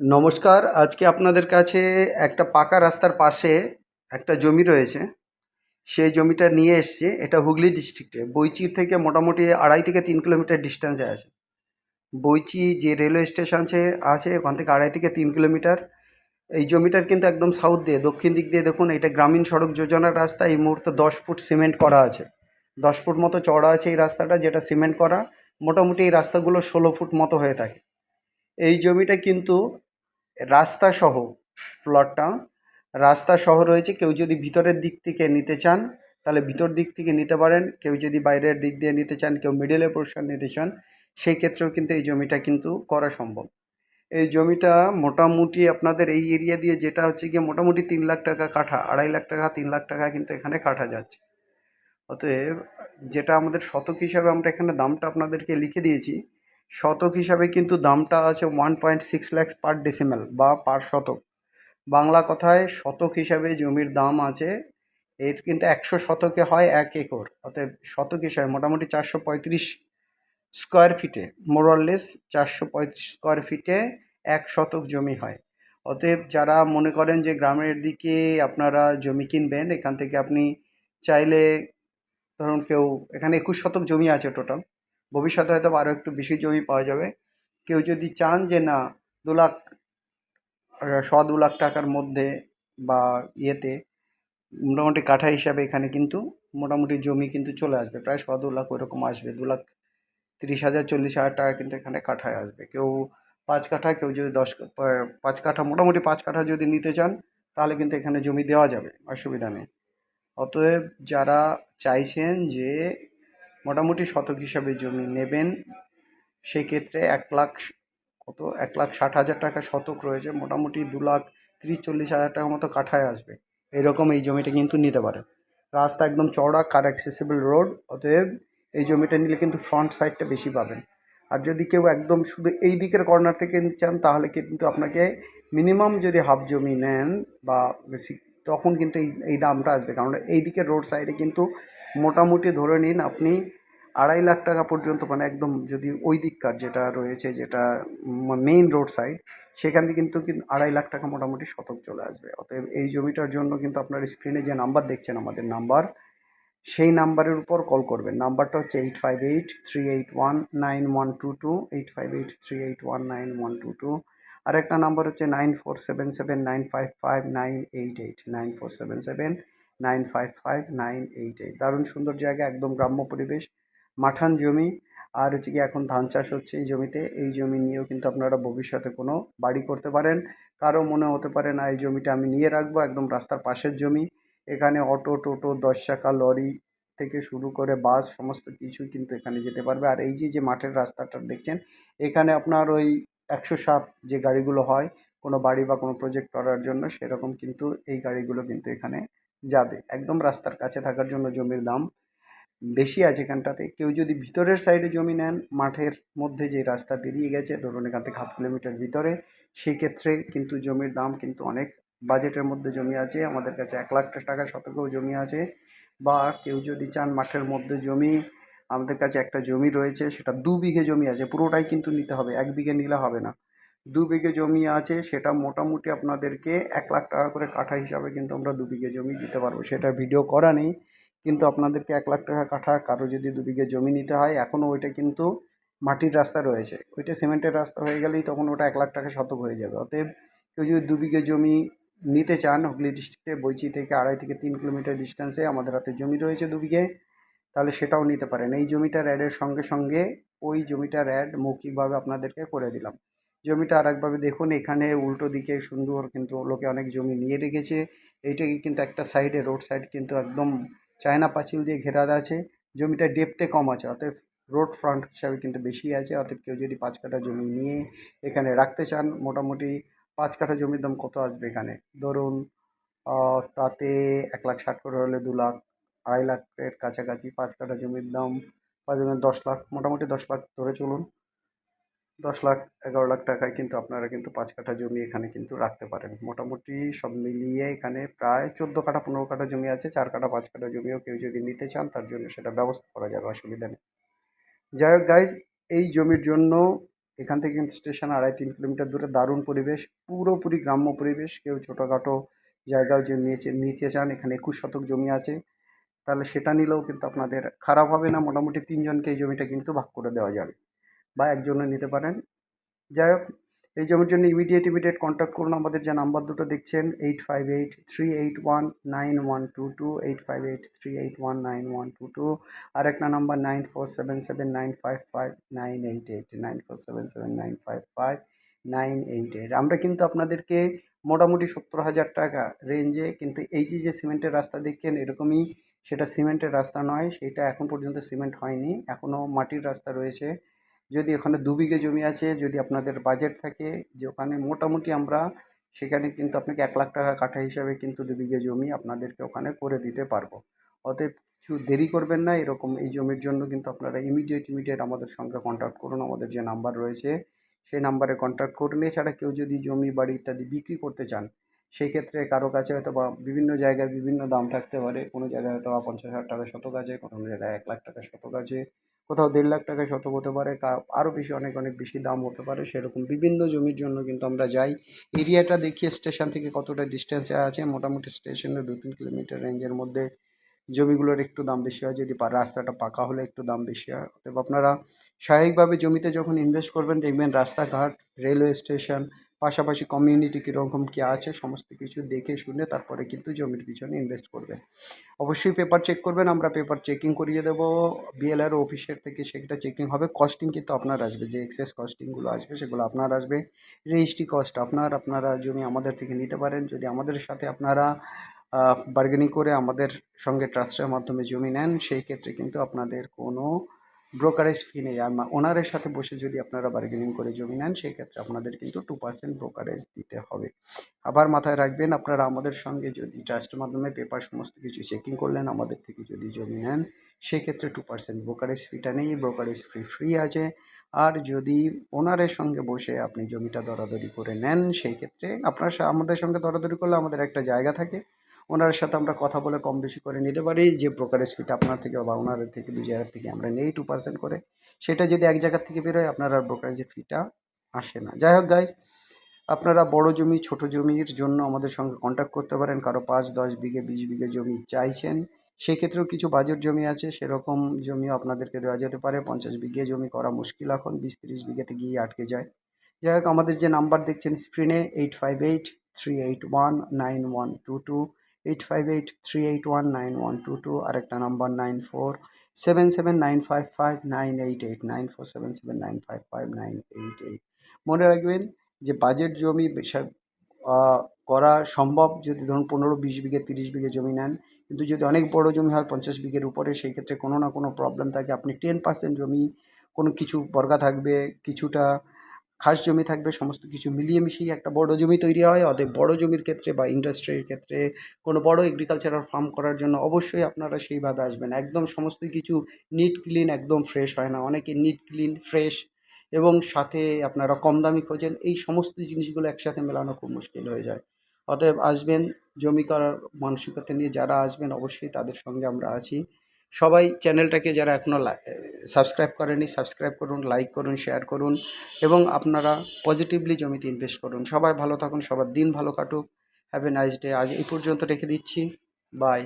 নমস্কার, আজকে আপনাদের কাছে একটা পাকা রাস্তার পাশে একটা জমি রয়েছে। সেই জমিটা নিয়ে এসছি। এটা হুগলি ডিস্ট্রিক্টে বইচির থেকে মোটামুটি আড়াই থেকে তিন কিলোমিটার ডিস্টেন্সে আছে। বইচি যে রেলওয়ে স্টেশন আছে আছে, ওখান থেকে আড়াই থেকে তিন কিলোমিটার এই জমিটার কিন্তু একদম সাউথ দিয়ে, দক্ষিণ দিক দিয়ে দেখুন, এটা গ্রামীণ সড়ক যোজনার রাস্তা। এই মুহূর্তে দশ ফুট সিমেন্ট করা আছে। দশ ফুট মতো চওড়া আছে এই রাস্তাটা, যেটা সিমেন্ট করা। মোটামুটি এই রাস্তাগুলো ষোলো ফুট মতো হয়ে থাকে। এই জমিটা কিন্তু রাস্তা সহ প্লটটা রাস্তা সহ রয়েছে, কেউ যদি ভিতরের দিক থেকে নিতে চান, তাহলে ভিতর দিক থেকে নিতে পারেন, কেউ যদি বাইরের দিক দিয়ে নিতে চান, কেউ মিডলের পোর্শন নিতে চান, সেই ক্ষেত্রেও কিন্তু এই জমিটা কিন্তু করা সম্ভব। এই জমিটা মোটামুটি আপনাদের এই এরিয়া দিয়ে যেটা হচ্ছে গিয়ে মোটামুটি তিন লাখ টাকা কাঠা, আড়াই লাখ টাকা, তিন লাখ টাকা কিন্তু এখানে কাঠা যাচ্ছে। অতএব যেটা আমাদের শতক হিসাবে আমরা এখানে দামটা আপনাদেরকে লিখে দিয়েছি শতক হিসাবে কিন্তু দামটা আছে one point six lakhs per decimal বা পার শতক। বাংলা কথায় শতক হিসাবে জমির দাম আছে, এর কিন্তু একশো শতকে হয় এক একর। অতএব শতক হিসাবে মোটামুটি চারশো পঁয়ত্রিশ স্কোয়ার ফিটে মোরললেস চারশো পঁয়ত্রিশ স্কোয়ার ফিটে এক শতক জমি হয়। অতএব যারা মনে করেন যে গ্রামের দিকে আপনারা জমি কিনবেন, এখান থেকে আপনি চাইলে ধরুন কেউ, এখানে একুশ শতক জমি আছে টোটাল ভবিষ্যতে হয়তো আরও একটু বেশি জমি পাওয়া যাবে। কেউ যদি চান যে না, দু লাখ শ, দু লাখ টাকার মধ্যে বা ইয়েতে মোটামুটি কাঠা হিসাবে এখানে কিন্তু মোটামুটি জমি কিন্তু চলে আসবে। প্রায় শ, দু লাখ ওইরকম আসবে। দু লাখ তিরিশ হাজার, চল্লিশ হাজার টাকা কিন্তু এখানে কাঠায় আসবে। কেউ পাঁচ কাঠা, কেউ যদি দশ পাঁচ কাঠা, মোটামুটি পাঁচ কাঠা যদি নিতে চান, তাহলে কিন্তু এখানে জমি দেওয়া যাবে। অসুবিধা নেই। অতএব যারা চাইছেন যে মোটামুটি শতক হিসাবে জমি নেবেন। সেই ক্ষেত্রে এক লাখ কত? এক লাখ ষাট হাজার টাকা শতক রয়েছে। মোটামুটি দু লাখ তিরিশ চল্লিশ হাজার টাকা মতো কাঠায় আসবে। এরকম এই জমিটা কিন্তু নিতে পারেন। রাস্তা একদম চওড়া কার অ্যাক্সেসিবল রোড অতএব এই জমিটা নিলে কিন্তু ফ্রন্ট সাইডটা বেশি পাবেন। আর যদি কেউ একদম শুধু এই দিকের কর্নার থেকে চান, তাহলে কিন্তু আপনাকে মিনিমাম যদি হাফ জমি নেন বা বেশি তখন কিন্তু এই এই দামটা আসবে। কারণ এই দিকের রোড সাইডে কিন্তু মোটামুটি ধরে নিন আপনি আড়াই লাখ টাকা পর্যন্ত মানে একদম যদি ওই দিককার যেটা রয়েছে, যেটা মেইন রোড সাইড সেখান থেকে কিন্তু কিন্তু আড়াই লাখ টাকা মোটামুটি শতক চলে আসবে। অতএব এই জমিটার জন্য কিন্তু আপনার স্ক্রিনে যে নাম্বার দেখছেন আমাদের নাম্বার সেই নাম্বারের উপর কল করবেন। নাম্বারটা হচ্ছে eight five eight three eight one nine one two two eight five eight three eight one nine one two two আর একটা নাম্বার হচ্ছে nine four seven seven nine five five nine eight eight nine four seven seven nine five five nine eight eight দারুণ সুন্দর জায়গা, একদম গ্রাম্য পরিবেশ, মাঠান জমি। আর হচ্ছে কি এখন ধান চাষ হচ্ছে এই জমিতে, এই জমি নিয়েও কিন্তু আপনারা ভবিষ্যতে কোনো বাড়ি করতে পারেন। কারও মনে হতে পারে না, এই জমিটা আমি নিয়ে রাখব, একদম রাস্তার পাশের জমি। এখানে অটো, টোটো, দশ চাকা, লরি থেকে শুরু করে বাস, সমস্ত কিছুই কিন্তু এখানে যেতে পারবে। আর এই যে যে মাঠের রাস্তাটা দেখছেন, এখানে আপনার ওই একশো সাত যে গাড়িগুলো হয়, কোনো বাড়ি বা কোনো প্রজেক্ট করার জন্য সেরকম কিন্তু এই গাড়িগুলো কিন্তু এখানে যাবে। একদম রাস্তার কাছে থাকার জন্য জমির দাম বেশি আছে এখানটাতে। কেউ যদি ভিতরের সাইডে জমি নেন, মাঠের মধ্যে যে রাস্তা বেরিয়ে গেছে, ধরুন এখান থেকে হাফ কিলোমিটার ভিতরে, সেই ক্ষেত্রে কিন্তু জমির দাম কিন্তু অনেক বাজেটের মধ্যে জমি আছে। আমাদের কাছে এক লাখ টাকা শতকেও জমি আছে বা কেউ যদি চান মাঠের মধ্যে জমি আমাদের কাছে একটা জমি রয়েছে, সেটা দু বিঘে জমি আছে, পুরোটাই কিন্তু নিতে হবে, এক বিঘে নিলে হবে না। দু বিঘে জমি আছে, সেটা মোটামুটি আপনাদেরকে এক লাখ টাকা করে কাঠা হিসাবে কিন্তু আমরা দু বিঘে জমি দিতে পারব সেটা ভিডিও করা নেই। কিন্তু আপনাদেরকে এক লাখ টাকা কাঠা কারও যদি দু বিঘে জমি নিতে হয়, এখনও ওইটা কিন্তু মাটির রাস্তা রয়েছে। ওইটা সিমেন্টের রাস্তা হয়ে গেলেই তখন ওটা এক লাখ টাকা শতক হয়ে যাবে। অতএব কেউ যদি দু বিঘে জমি নিতে চান, হুগলি ডিস্ট্রিক্টে বইচি থেকে আড়াই থেকে তিন কিলোমিটার ডিস্টেন্সে আমাদের হাতে জমি রয়েছে দু বিঘে। তাহলে সেটাও নিতে পারেন। এই জমিটার অ্যাডের সঙ্গে সঙ্গে ওই জমিটার অ্যাড মৌখিকভাবে আপনাদেরকে করে দিলাম। জমিটা আরেকভাবে দেখুন, এখানে উল্টো দিকে সুন্দর কিন্তু লোকে অনেক জমি নিয়ে রেখেছে। এইটাকে কিন্তু একটা সাইডে রোড সাইড কিন্তু একদম চায়না পাঁচিল দিয়ে ঘেরা আছে। জমিটা ডেপতে কম আছে, অতএব রোড ফ্রন্ট হিসাবে কিন্তু বেশি আছে। অতএব কেউ যদি পাঁচ কাঠা জমি নিয়ে এখানে রাখতে চান, মোটামুটি পাঁচ কাঠা জমির দাম কত আসবে এখানে? ধরুন তাতে এক লাখ ষাট করে হলে দু লাখ আড়াই লাখের কাছাকাছি, পাঁচ কাঠা জমির দাম, পাঁচ দশ লাখ, মোটামুটি দশ লাখ ধরে চলুন। দশ লাখ, এগারো লাখ টাকায় কিন্তু আপনারা কিন্তু পাঁচ কাঠা জমি এখানে কিন্তু রাখতে পারেন। মোটামুটি সব মিলিয়ে এখানে প্রায় চোদ্দ কাঠা, পনেরো কাঠা জমি আছে, চার কাঠা, পাঁচ কাঠা জমিও কেউ যদি নিতে চান, তার জন্য সেটা ব্যবস্থা করা যাবে, অসুবিধা নেই। যাই হোক গাইজ এই জমির জন্য এখান থেকে কিন্তু স্টেশন আড়াই, তিন কিলোমিটার দূরে দারুণ পরিবেশ, পুরোপুরি গ্রাম্য পরিবেশ। কেউ ছোটোখাটো জায়গাও যে নিয়েছে, নিতে চান, এখানে একুশ শতক জমি আছে। তাহলে সেটা নিলেও কিন্তু আপনাদের খারাপ হবে না। মোটামুটি তিনজনকে এই জমিটা কিন্তু ভাগ করে দেওয়া যাবে বা একজনও নিতে পারেন। যাই হোক, এই জমির জন্য ইমিডিয়েট ইমিডিয়েট কন্ট্যাক্ট করুন আমাদের। যে নাম্বার দুটো দেখছেন eight five eight three eight one nine one two two eight five eight three eight one nine one two two আর একটা number nine four seven seven nine five five nine eight eight nine four seven seven nine five five nine eight eight আমরা কিন্তু আপনাদেরকে মোটামুটি সত্তর হাজার টাকা রেঞ্জে কিন্তু এই যে সিমেন্টের রাস্তা দেখছেন, এরকমই সেটা সিমেন্টের রাস্তা নয়, সেটা এখন পর্যন্ত সিমেন্ট হয়নি এখনও মাটির রাস্তা রয়েছে। যদি ওখানে দু বিঘে জমি আছে, যদি আপনাদের বাজেট থাকে যে ওখানে মোটামুটি আমরা সেখানে কিন্তু আপনাকে এক লাখ টাকা কাঠা হিসাবে কিন্তু দু বিঘে জমি আপনাদেরকে ওখানে করে দিতে পারব। অতএব কিছু দেরি করবেন না, এরকম এই জমির জন্য কিন্তু আপনারা ইমিডিয়েট ইমিডিয়েট আমাদের সঙ্গে কন্ট্যাক্ট করুন, আমাদের যে নাম্বার রয়েছে, সেই নাম্বারে কন্ট্যাক্ট করুন। এছাড়া কেউ যদি জমি, বাড়ি ইত্যাদি বিক্রি করতে চান সেই ক্ষেত্রে কারও কাছে হয়তো বা বিভিন্ন জায়গায় বিভিন্ন দাম থাকতে পারে। কোনো জায়গায় হয়তো বা পঞ্চাশ হাজার টাকা শতক আছে, কোনো জায়গায় এক লাখ টাকা শতক আছে, কোথাও দেড় লাখ টাকা শতক হতে পারে আরও বেশি, অনেক অনেক বেশি দাম হতে পারে, সেরকম বিভিন্ন জমির জন্য কিন্তু আমরা যাই। এরিয়াটা দেখিয়ে স্টেশন থেকে কতটা ডিস্টেন্সে আছে, মোটামুটি স্টেশনে দু তিন কিলোমিটার রেঞ্জের মধ্যে জমিগুলোর একটু দাম বেশি হয়। যদি রাস্তাটা পাকা হলে একটু দাম বেশি হয়। অতএব আপনারা স্বাভাবিকভাবে জমিতে যখন ইনভেস্ট করবেন, দেখবেন রাস্তাঘাট রেলওয়ে স্টেশন পাশাপাশি কমিউনিটি কীরকম কী আছে, সমস্ত কিছু দেখে শুনে তারপরে কিন্তু জমির পিছনে ইনভেস্ট করবেন অবশ্যই পেপার চেক করবেন, আমরা পেপার চেকিং করিয়ে দেবো। বিএলআর অফিসের থেকে সেটা চেকিং হবে। কস্টিং কিন্তু আপনার আসবে, যে এক্সেস কস্টিংগুলো আসবে সেগুলো আপনার আসবে। রেজিস্ট্রি কস্ট আপনার, আপনারা জমি আমাদের থেকে নিতে পারেন। যদি আমাদের সাথে আপনারা বার্গেনিং করে আমাদের সঙ্গে ট্রাস্টের মাধ্যমে জমি নেন, সেই ক্ষেত্রে কিন্তু আপনাদের কোনো ব্রোকারেজ ফি নেই। আর ওনারের সাথে বসে যদি আপনারা বার্গেনিং করে জমি নেন, সেই ক্ষেত্রে আপনাদের কিন্তু টু পার্সেন্ট ব্রোকারেজ দিতে হবে। আবার মাথায় রাখবেন, আপনারা আমাদের সঙ্গে যদি ট্রাস্টের মাধ্যমে পেপার সমস্ত কিছু চেকিং করলেন, আমাদের থেকে যদি জমি নেন সেক্ষেত্রে টু পার্সেন্ট ব্রোকারেজ ফিটা নেই, ব্রোকারেজ ফি ফ্রি আছে। আর যদি ওনারের সঙ্গে বসে আপনি জমিটা দরাদরি করে নেন, সেই ক্ষেত্রে আপনার আমাদের সঙ্গে দরাদরি করলে আমাদের একটা জায়গা থাকে। ওনার সাথে আমরা কথা বলে কম বেশি করে নিতে পারি। যে ব্রোকারেজ ফিটা আপনার থেকে বা ওনার থেকে দু জায়গার থেকে আমরা নেই টু পার্সেন্ট করে। সেটা যদি এক জায়গার থেকে বেরোয়, আপনার আর ব্রোকারেজের ফিটা আসে না। যাই হোক গাইজ আপনারা বড় জমি, ছোট জমির জন্য আমাদের সঙ্গে কন্ট্যাক্ট করতে পারেন। কারও পাঁচ, দশ বিঘে, বিশ বিঘে জমি চাইছেন, সেক্ষেত্রেও কিছু বাজেট জমি আছে। সেরকম জমিও আপনাদেরকে দেওয়া যেতে পারে। পঞ্চাশ বিঘে জমি করা মুশকিল এখন, বিশ তিরিশ বিঘেতে গিয়ে আটকে যায়। যাই হোক, আমাদের যে নাম্বার দেখছেন স্ক্রিনে eight five eight three eight one nine one two two eight five eight three eight one nine one two two আরেকটা number nine four seven seven nine five five nine eight eight nine four seven seven nine five five nine eight eight মনে রাখবেন যে budget জমি করা সম্ভব যদি ধরুন পনেরো বিশ বিঘে, তিরিশ বিঘে জমি নেন, কিন্তু যদি অনেক বড় জমি হয় পঞ্চাশ বিঘের উপরে, সেই ক্ষেত্রে কোনো না কোনো প্রবলেম থাকে। আপনি টেন পার্সেন্ট জমি কোনো কিছু বর্গা থাকবে, কিছুটা খাস জমি থাকবে, সমস্ত কিছু মিলিয়ে মিশিয়ে একটা বড় জমি তৈরি হয়। অতএব বড় জমির ক্ষেত্রে বা ইন্ডাস্ট্রির ক্ষেত্রে কোনো বড় এগ্রিকালচারাল ফার্ম করার জন্য অবশ্যই আপনারা সেইভাবে আসবেন। একদম সমস্ত কিছু নিট ক্লিন একদম ফ্রেশ হয় না। অনেকে নিট ক্লিন ফ্রেশ এবং সাথে আপনারা কম দামি খোঁজেন। এই সমস্ত জিনিসগুলো একসাথে মেলানো খুব মুশকিল হয়ে যায়। অতএব আসবেন, জমি করার মানসিকতা নিয়ে যারা আসবেন, অবশ্যই তাদের সঙ্গে আমরা আছি। সবাই চ্যানেলটাকে যারা এখনও সাবস্ক্রাইব করেনি সাবস্ক্রাইব করুন লাইক করুন শেয়ার করুন এবং আপনারা পজিটিভলি জমিতে ইনভেস্ট করুন। সবাই ভালো থাকুন, সবার দিন ভালো কাটুক। হ্যাভ এ নাইস ডে আজ এই পর্যন্ত রেখে দিচ্ছি। বাই